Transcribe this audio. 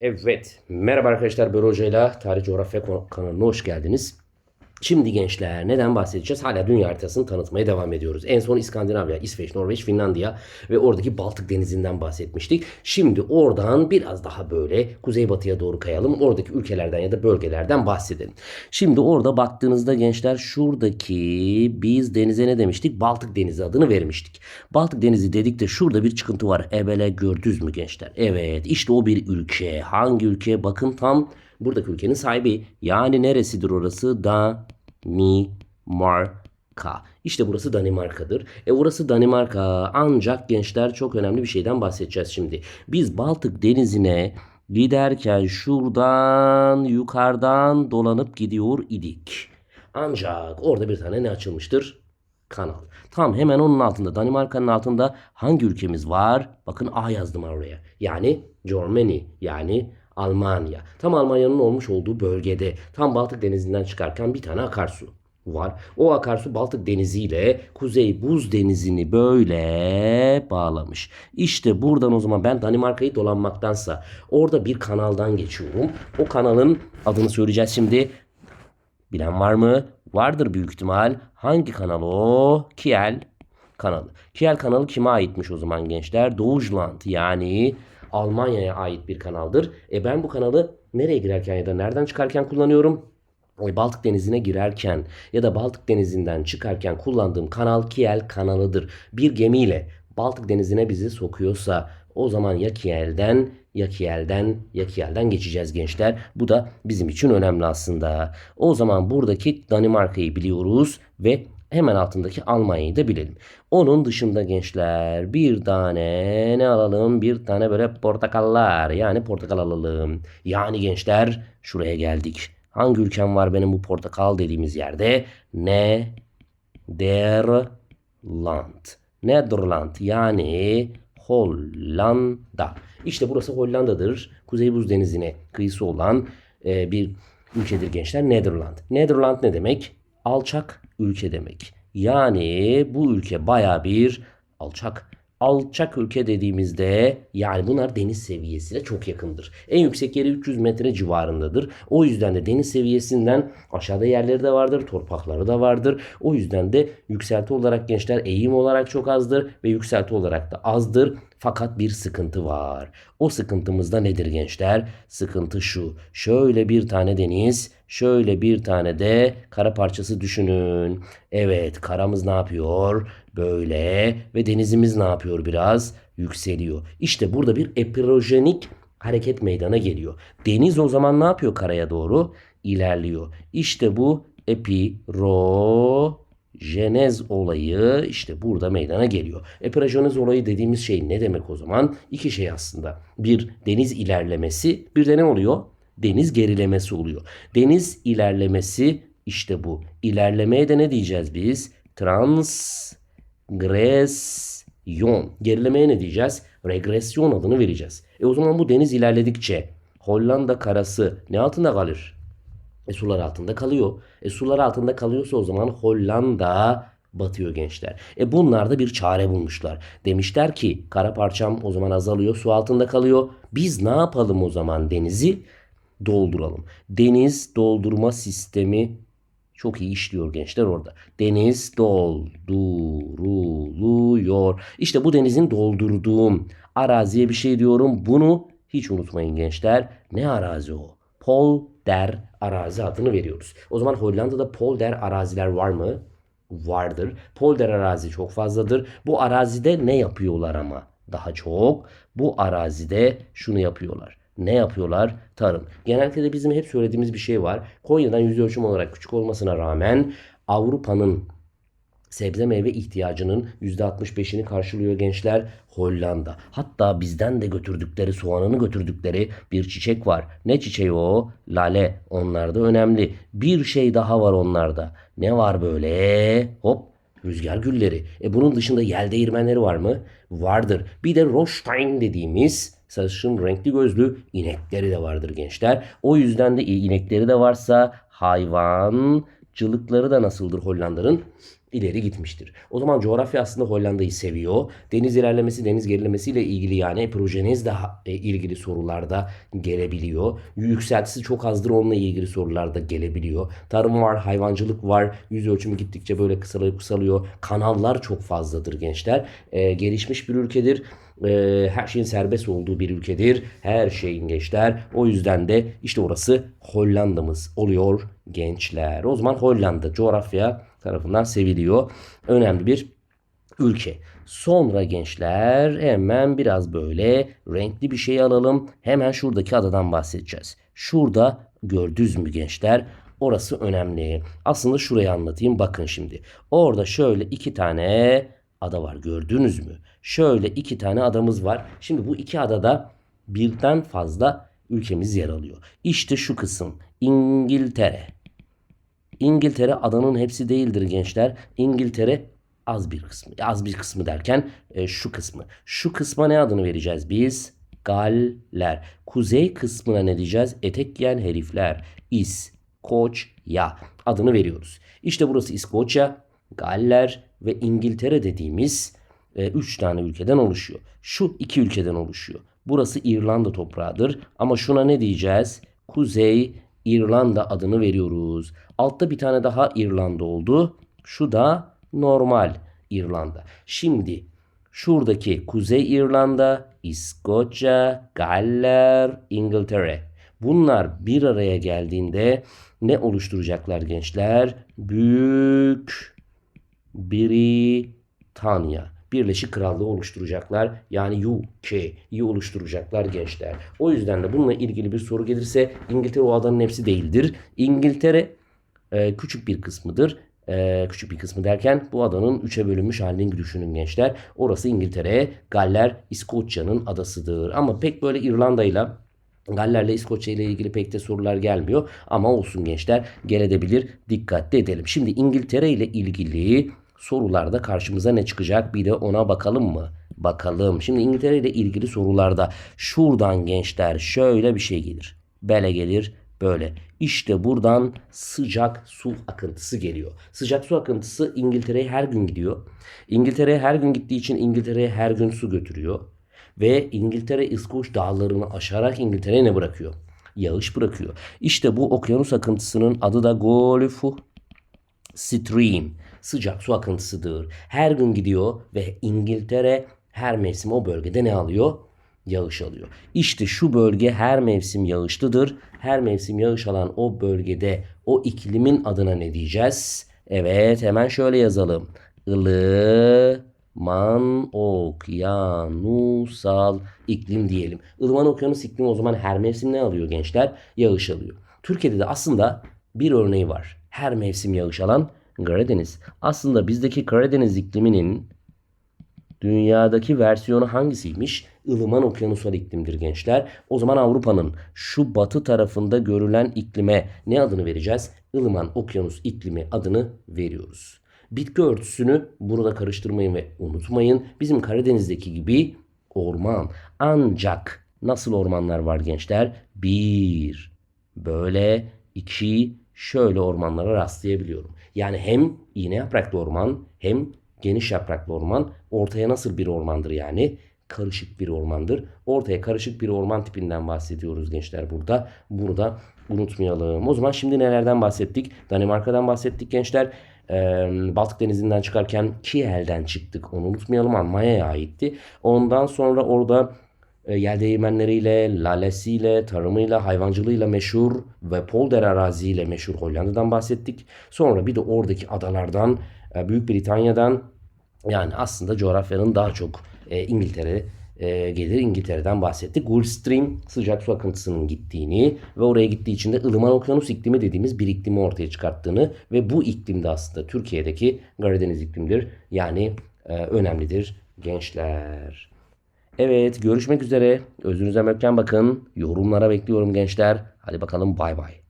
Evet, merhaba arkadaşlar. Böyle Hoca'yla Tarih Coğrafya kanalına hoş geldiniz. Şimdi gençler neden bahsedeceğiz? Hala dünya haritasını tanıtmaya devam ediyoruz. En son İskandinavya, İsveç, Norveç, Finlandiya ve oradaki Baltık Denizi'nden bahsetmiştik. Şimdi oradan biraz daha böyle kuzeybatıya doğru kayalım. Oradaki ülkelerden ya da bölgelerden bahsedelim. Şimdi orada baktığınızda gençler şuradaki biz denize ne demiştik? Baltık Denizi adını vermiştik. Baltık Denizi dedik de şurada bir çıkıntı var. Ebele gördünüz mü gençler? Evet işte o bir ülke. Hangi ülke? Bakın tam buradaki ülkenin sahibi. Yani neresidir orası? Danimarka. İşte burası Danimarka'dır. E burası Danimarka. Ancak gençler çok önemli bir şeyden bahsedeceğiz şimdi. Biz Baltık Denizi'ne giderken şuradan yukarıdan dolanıp gidiyor idik. Ancak orada bir tane ne açılmıştır? Kanal. Tam hemen onun altında Danimarka'nın altında hangi ülkemiz var? Bakın A yazdım oraya. Yani Germany yani Almanya. Tam Almanya'nın olmuş olduğu bölgede tam Baltık Denizi'nden çıkarken bir tane akarsu var. O akarsu Baltık Denizi ile Kuzey Buz Denizi'ni böyle bağlamış. İşte buradan o zaman ben Danimarka'yı dolanmaktansa orada bir kanaldan geçiyorum. O kanalın adını söyleyeceğiz şimdi. Bilen var mı? Vardır büyük ihtimal. Hangi kanal o? Kiel kanalı. Kiel kanalı kime aitmiş o zaman gençler? Deutschland yani Almanya'ya ait bir kanaldır. E ben bu kanalı nereye girerken ya da nereden çıkarken kullanıyorum? E, Baltık Denizi'ne girerken ya da Baltık Denizi'nden çıkarken kullandığım kanal Kiel kanalıdır. Bir gemiyle Baltık Denizi'ne bizi sokuyorsa o zaman ya Kiel'den ya Kiel'den ya Kiel'den geçeceğiz gençler. Bu da bizim için önemli aslında. O zaman buradaki Danimarka'yı biliyoruz ve hemen altındaki Almanya'yı da bilelim. Onun dışında gençler bir tane ne alalım? Bir tane böyle portakallar yani portakal alalım. Yani gençler şuraya geldik. Hangi ülkem var benim bu portakal dediğimiz yerde? Nederland. Nederland yani Hollanda. İşte burası Hollanda'dır. Kuzey Buz Denizi'ne kıyısı olan e, bir ülkedir gençler. Nederland. Nederland ne demek? Alçak ülke demek. Yani bu ülke baya bir alçak. Alçak ülke dediğimizde yani bunlar deniz seviyesine çok yakındır. En yüksek yeri 300 metre civarındadır. O yüzden de deniz seviyesinden aşağıda yerleri de vardır, torpakları da vardır. O yüzden de yükselti olarak gençler eğim olarak çok azdır ve yükselti olarak da azdır. Fakat bir sıkıntı var. O sıkıntımız da nedir gençler? Sıkıntı şu. Şöyle bir tane deniz, şöyle bir tane de kara parçası düşünün. Evet, karamız ne yapıyor? Böyle ve denizimiz ne yapıyor biraz? Yükseliyor. İşte burada bir epirojenik hareket meydana geliyor. Deniz o zaman ne yapıyor karaya doğru? İlerliyor. İşte bu epiro jenez olayı işte burada meydana geliyor. Epirojenez olayı dediğimiz şey ne demek o zaman? İki şey aslında. Bir deniz ilerlemesi, bir de ne oluyor? Deniz gerilemesi oluyor. Deniz ilerlemesi işte bu. İlerlemeye de ne diyeceğiz biz? Transgresyon. Gerilemeye ne diyeceğiz? Regresyon adını vereceğiz. E o zaman bu deniz ilerledikçe Hollanda karası ne altında kalır? E sular altında kalıyor. E sular altında kalıyorsa o zaman Hollanda batıyor gençler. E bunlar da bir çare bulmuşlar. Demişler ki kara parçam o zaman azalıyor, su altında kalıyor. Biz ne yapalım o zaman denizi? Dolduralım. Deniz doldurma sistemi çok iyi işliyor gençler orada. Deniz dolduruluyor. İşte bu denizin doldurduğum araziye bir şey diyorum. Bunu hiç unutmayın gençler. Ne arazi o? Polder arazi adını veriyoruz. O zaman Hollanda'da polder araziler var mı? Vardır. Polder arazi çok fazladır. Bu arazide ne yapıyorlar ama? Daha çok bu arazide şunu yapıyorlar. Ne yapıyorlar? Tarım. Genellikle de bizim hep söylediğimiz bir şey var. Konya'dan yüz ölçüm olarak küçük olmasına rağmen Avrupa'nın sebze meyve ihtiyacının %65'ini karşılıyor gençler Hollanda. Hatta bizden de götürdükleri soğanını götürdükleri bir çiçek var. Ne çiçeği o? Lale. Onlar da önemli. Bir şey daha var onlarda. Ne var böyle? Hop rüzgar gülleri. E bunun dışında yel değirmenleri var mı? Vardır. Bir de Rothstein dediğimiz sarışın renkli gözlü inekleri de vardır gençler. O yüzden de inekleri de varsa hayvancılıkları da nasıldır Hollanda'nın? İleri gitmiştir. O zaman coğrafya aslında Hollanda'yı seviyor. Deniz ilerlemesi, deniz gerilemesiyle ilgili yani epirojenezle ha- e, ilgili sorularda gelebiliyor. Yükseltisi çok azdır onunla ilgili sorularda gelebiliyor. Tarım var, hayvancılık var. Yüz ölçümü gittikçe böyle kısalıyor, kısalıyor. Kanallar çok fazladır gençler. E, gelişmiş bir ülkedir. E, her şeyin serbest olduğu bir ülkedir. Her şeyin gençler. O yüzden de işte orası Hollanda'mız oluyor gençler. O zaman Hollanda coğrafya tarafından seviliyor. Önemli bir ülke. Sonra gençler hemen biraz böyle renkli bir şey alalım. Hemen şuradaki adadan bahsedeceğiz. Şurada gördünüz mü gençler? Orası önemli. Aslında şurayı anlatayım. Bakın şimdi. Orada şöyle iki tane ada var. Gördünüz mü? Şöyle iki tane adamız var. Şimdi bu iki adada birden fazla ülkemiz yer alıyor. İşte şu kısım İngiltere. İngiltere adanın hepsi değildir gençler. İngiltere az bir kısmı. Az bir kısmı derken e, şu kısmı. Şu kısma ne adını vereceğiz biz? Galler. Kuzey kısmına ne diyeceğiz? Etek giyen herifler. İskoçya adını veriyoruz. İşte burası İskoçya, Galler ve İngiltere dediğimiz 3 tane ülkeden oluşuyor. Şu iki ülkeden oluşuyor. Burası İrlanda toprağıdır ama şuna ne diyeceğiz? Kuzey İrlanda adını veriyoruz. Altta bir tane daha İrlanda oldu. Şu da normal İrlanda. Şimdi şuradaki Kuzey İrlanda, İskoçya, Galler, İngiltere. Bunlar bir araya geldiğinde ne oluşturacaklar gençler? Büyük Britanya. Birleşik Krallığı oluşturacaklar. Yani UK'yi oluşturacaklar gençler. O yüzden de bununla ilgili bir soru gelirse İngiltere o adanın hepsi değildir. İngiltere e, küçük bir kısmıdır. E, küçük bir kısmı derken bu adanın üçe bölünmüş halini düşünün gençler. Orası İngiltere, Galler, İskoçya'nın adasıdır. Ama pek böyle İrlanda'yla Galler'le İskoçya ile ilgili pek de sorular gelmiyor. Ama olsun gençler gelebilir. Dikkatli edelim. Şimdi İngiltere ile ilgili sorularda karşımıza ne çıkacak bir de ona bakalım mı? Bakalım. Şimdi İngiltere ile ilgili sorularda şuradan gençler şöyle bir şey gelir. Bele gelir böyle. İşte buradan sıcak su akıntısı geliyor. Sıcak su akıntısı İngiltere'ye her gün gidiyor. İngiltere'ye her gün gittiği için İngiltere'ye her gün su götürüyor. Ve İngiltere İskoç dağlarını aşarak İngiltere'ye ne bırakıyor? Yağış bırakıyor. İşte bu okyanus akıntısının adı da Gulf Stream. Sıcak su akıntısıdır. Her gün gidiyor ve İngiltere her mevsim o bölgede ne alıyor? Yağış alıyor. İşte şu bölge her mevsim yağışlıdır. Her mevsim yağış alan o bölgede o iklimin adına ne diyeceğiz? Evet hemen şöyle yazalım. Ilıman okyanusal iklim diyelim. Ilıman okyanus iklimi o zaman her mevsim ne alıyor gençler? Yağış alıyor. Türkiye'de de aslında bir örneği var. Her mevsim yağış alan Karadeniz. Aslında bizdeki Karadeniz ikliminin dünyadaki versiyonu hangisiymiş? Ilıman okyanusal iklimdir gençler. O zaman Avrupa'nın şu batı tarafında görülen iklime ne adını vereceğiz? Ilıman okyanus iklimi adını veriyoruz. Bitki örtüsünü burada karıştırmayın ve unutmayın. Bizim Karadeniz'deki gibi orman. Ancak nasıl ormanlar var gençler? Bir, böyle iki, şöyle ormanlara rastlayabiliyorum. Yani hem iğne yapraklı orman hem geniş yapraklı orman ortaya nasıl bir ormandır yani? Karışık bir ormandır. Ortaya karışık bir orman tipinden bahsediyoruz gençler burada. Bunu da unutmayalım. O zaman şimdi nelerden bahsettik? Danimarka'dan bahsettik gençler. Ee, Baltık Denizi'nden çıkarken Kiel'den çıktık. Onu unutmayalım. Almanya'ya aitti. Ondan sonra orada yel değirmenleriyle, lalesiyle, tarımıyla, hayvancılığıyla meşhur ve polder araziyle meşhur Hollanda'dan bahsettik. Sonra bir de oradaki adalardan, e, Büyük Britanya'dan yani aslında coğrafyanın daha çok e, İngiltere e, gelir. İngiltere'den bahsettik. Gulf Stream sıcak su akıntısının gittiğini ve oraya gittiği için de ılıman okyanus iklimi dediğimiz bir iklimi ortaya çıkarttığını ve bu iklimde aslında Türkiye'deki Karadeniz iklimdir. Yani e, önemlidir gençler. Evet görüşmek üzere. Özünüze mökken bakın. Yorumlara bekliyorum gençler. Hadi bakalım bay bay.